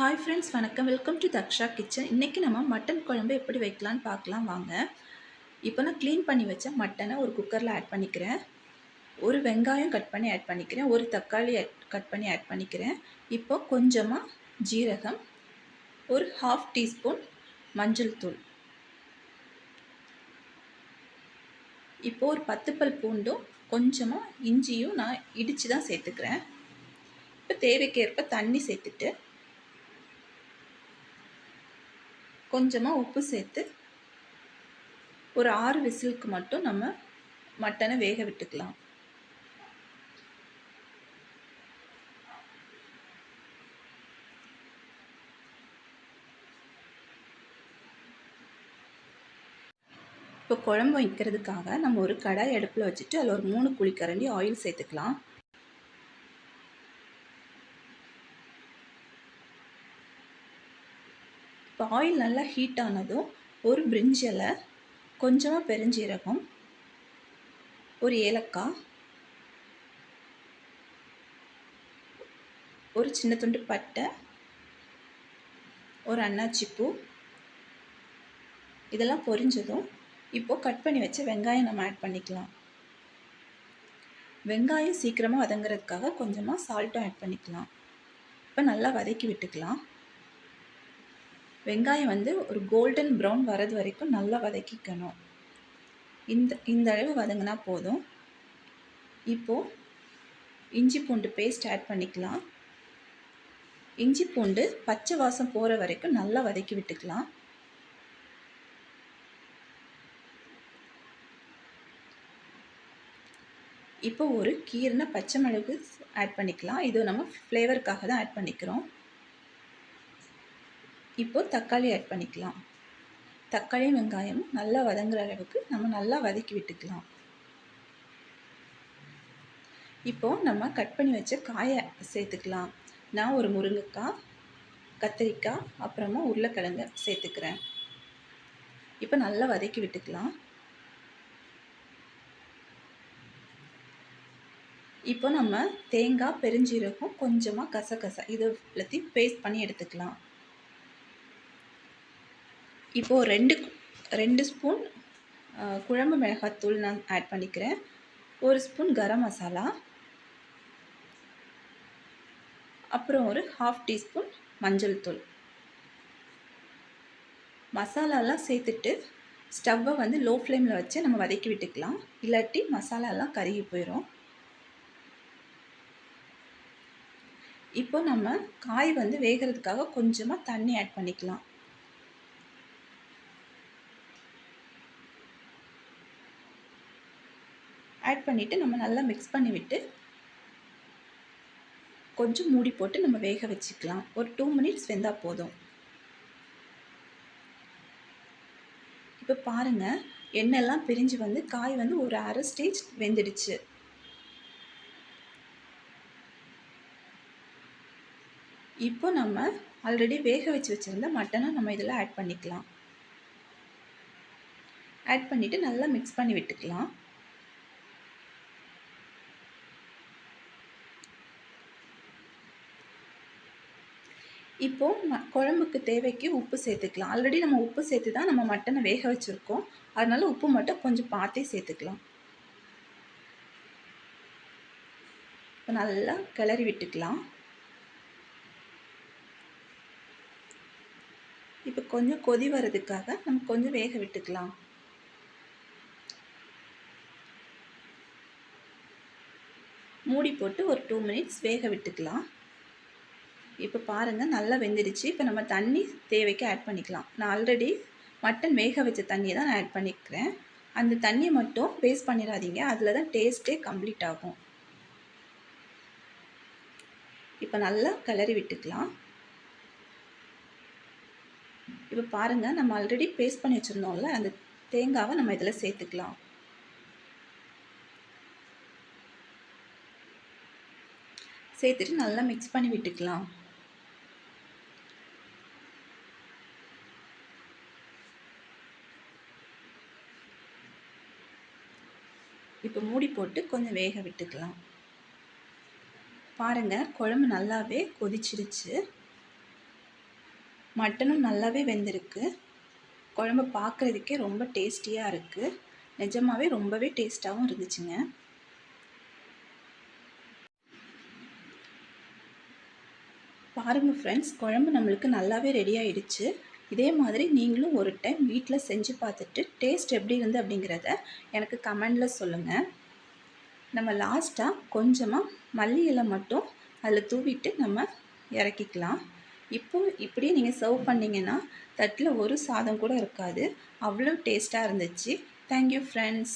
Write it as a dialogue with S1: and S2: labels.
S1: Hi friends வணக்கம். Welcome to Daksha kitchen இன்றைக்கி நம்ம மட்டன் குழம்பு எப்படி வைக்கலான்னு பார்க்கலாம் வாங்க. இப்போ நான் க்ளீன் பண்ணி வச்ச மட்டனை ஒரு குக்கரில் ஆட் பண்ணிக்கிறேன். ஒரு வெங்காயம் கட் பண்ணி ஆட் பண்ணிக்கிறேன். ஒரு தக்காளி கட் பண்ணி ஆட் பண்ணிக்கிறேன். இப்போ கொஞ்சமாக ஜீரகம் ஒரு ஹாஃப் டீஸ்பூன் மஞ்சள் தூள். இப்போ ஒரு பத்து பல் பூண்டும் கொஞ்சமாக இஞ்சியும் நான் இடித்து தான் சேர்த்துக்கிறேன். இப்போ தேவைக்கேற்ப தண்ணி சேர்த்துட்டு கொஞ்சமாக உப்பு சேர்த்து ஒரு ஆறு விசிலுக்கு மட்டும் நம்ம மட்டனை வேக விட்டுக்கலாம். இப்போ குழம்பு வைக்கிறதுக்காக நம்ம ஒரு கடாய் அடுப்பில் வச்சுட்டு அதில் ஒரு மூணு குழிக்கரண்டி ஆயில் சேர்த்துக்கலாம். இப்போ ஆயில் நல்லா ஹீட் ஆனதும் ஒரு பிரிஞ்சலை கொஞ்சமாக பெருஞ்சீரகம் ஒரு ஏலக்காய் ஒரு சின்ன துண்டு பட்டை ஒரு அன்னாச்சிப்பூ இதெல்லாம் பொரிஞ்சதும் இப்போது கட் பண்ணி வச்ச வெங்காயம் நம்ம ஆட் பண்ணிக்கலாம். வெங்காயம் சீக்கிரமாக வதங்குறதுக்காக கொஞ்சமாக சால்ட்டும் ஆட் பண்ணிக்கலாம். இப்போ நல்லா வதக்கி விட்டுக்கலாம். வெங்காயம் வந்து ஒரு கோல்டன் ப்ரௌன் வரது வரைக்கும் நல்லா வதக்கிக்கணும். இந்த இந்த அளவு வதங்கினா போதும். இப்போது இஞ்சி பூண்டு பேஸ்ட் ஆட் பண்ணிக்கலாம். இஞ்சி பூண்டு பச்சை வாசம் போகிற வரைக்கும் நல்லா வதக்கி விட்டுக்கலாம். இப்போ ஒரு கீரனை பச்சை மிளகு ஆட் பண்ணிக்கலாம். இது நம்ம ஃப்ளேவருக்காக தான் ஆட் பண்ணிக்கிறோம். இப்போது தக்காளி ஆட் பண்ணிக்கலாம். தக்காளி வெங்காயம் நல்லா வதங்குற அளவுக்கு நம்ம நல்லா வதக்கி விட்டுக்கலாம். இப்போது நம்ம கட் பண்ணி வச்ச காயை சேர்த்துக்கலாம். நான் ஒரு முருங்கைக்காய் கத்திரிக்காய் அப்புறமா உருளைக்கிழங்கு சேர்த்துக்கிறேன். இப்போ நல்லா வதக்கி விட்டுக்கலாம். இப்போ நம்ம தேங்காய் பெருஞ்சீரகம் கொஞ்சமாக கசகசா இது எல்லாத்தையும் பேஸ்ட் பண்ணி எடுத்துக்கலாம். இப்போது ரெண்டு ரெண்டு ஸ்பூன் குழம்பு மிளகாத்தூள் நான் ஆட் பண்ணிக்கிறேன். ஒரு ஸ்பூன் கரம் மசாலா. அப்புறம் ஒரு ஹாஃப் டீஸ்பூன் மஞ்சள் தூள். மசாலாலாம் சேர்த்துட்டு ஸ்டவ்வை வந்து லோ ஃப்ளேமில் வச்சு நம்ம வதக்கி விட்டுக்கலாம். இல்லாட்டி மசாலாலாம் கருகி போயிடும் இப்போ நம்ம காய் வந்து வேகிறதுக்காக கொஞ்சமாக தண்ணி ஆட் பண்ணிக்கலாம். ஆட் பண்ணிவிட்டு நம்ம நல்லா மிக்ஸ் பண்ணிவிட்டு கொஞ்சம் மூடி போட்டு நம்ம வேக வச்சுக்கலாம். ஒரு டூ மினிட்ஸ் வெந்தால் போதும். இப்போ பாருங்கள் எண்ணெய்லாம் பிரிஞ்சு வந்து காய் வந்து ஒரு அரை ஸ்டேஜ் வெந்துடுச்சு. இப்போ நம்ம ஆல்ரெடி வேக வச்சு வச்சுருந்த மட்டனை நம்ம இதில் ஆட் பண்ணிக்கலாம். ஆட் பண்ணிவிட்டு நல்லா மிக்ஸ் பண்ணி விட்டுக்கலாம். இப்போது ம குழம்புக்கு தேவைக்கு உப்பு சேர்த்துக்கலாம். ஆல்ரெடி நம்ம உப்பு சேர்த்து தான் நம்ம மட்டனை வேக வச்சுருக்கோம். அதனால் உப்பு மட்டும் கொஞ்சம் பார்த்தே சேர்த்துக்கலாம். இப்போ நல்லா கிளறி விட்டுக்கலாம். இப்போ கொஞ்சம் கொதி வர்றதுக்காக நம்ம கொஞ்சம் வேக விட்டுக்கலாம். மூடி போட்டு ஒரு டூ மினிட்ஸ் வேக விட்டுக்கலாம். இப்போ பாருங்கள் நல்லா வெந்துடுச்சு. இப்போ நம்ம தண்ணி தேவைக்கு ஆட் பண்ணிக்கலாம். நான் ஆல்ரெடி மட்டன் வேக வச்ச தண்ணியை தான் நான் ஆட் பண்ணிக்கிறேன். அந்த தண்ணியை மட்டும் வேஸ்ட் பண்ணிடாதீங்க. அதில் தான் டேஸ்ட்டே கம்ப்ளீட் ஆகும். இப்போ நல்லா கிளறி விட்டுக்கலாம். இப்போ பாருங்கள் நம்ம ஆல்ரெடி பேஸ்ட் பண்ணி வச்சுருந்தோம்ல அந்த தேங்காவை நம்ம இதில் சேர்த்துக்கலாம். சேர்த்துட்டு நல்லா மிக்ஸ் பண்ணி விட்டுக்கலாம். இப்போ மூடி போட்டு கொஞ்சம் வேக விட்டுக்கலாம். பாருங்கள் குழம்பு நல்லாவே கொதிச்சிருச்சு. மட்டனும் நல்லாவே வெந்திருக்கு. குழம்பு பார்க்குறதுக்கே ரொம்ப டேஸ்டியாக இருக்குது நிஜமாகவே ரொம்பவே டேஸ்ட்டாகவும் இருந்துச்சுங்க. பாருங்கள் ஃப்ரெண்ட்ஸ் குழம்பு நம்மளுக்கு நல்லாவே ரெடி ஆயிடுச்சு. இதே மாதிரி நீங்களும் ஒரு டைம் வீட்டில் செஞ்சு பார்த்துட்டு டேஸ்ட் எப்படி இருந்து அப்படிங்கிறத எனக்கு கமெண்டில் சொல்லுங்கள் நம்ம லாஸ்ட்டாக கொஞ்சமாக மல்லி இலை மட்டும் அதில் தூவிட்டு நம்ம இறக்கிக்கலாம். இப்போ இப்படியே நீங்கள் சர்வ் பண்ணிங்கன்னா தட்டில் ஒரு சாதம் கூட இருக்காது. அவ்வளோ டேஸ்ட்டாக இருந்துச்சு. Thank you friends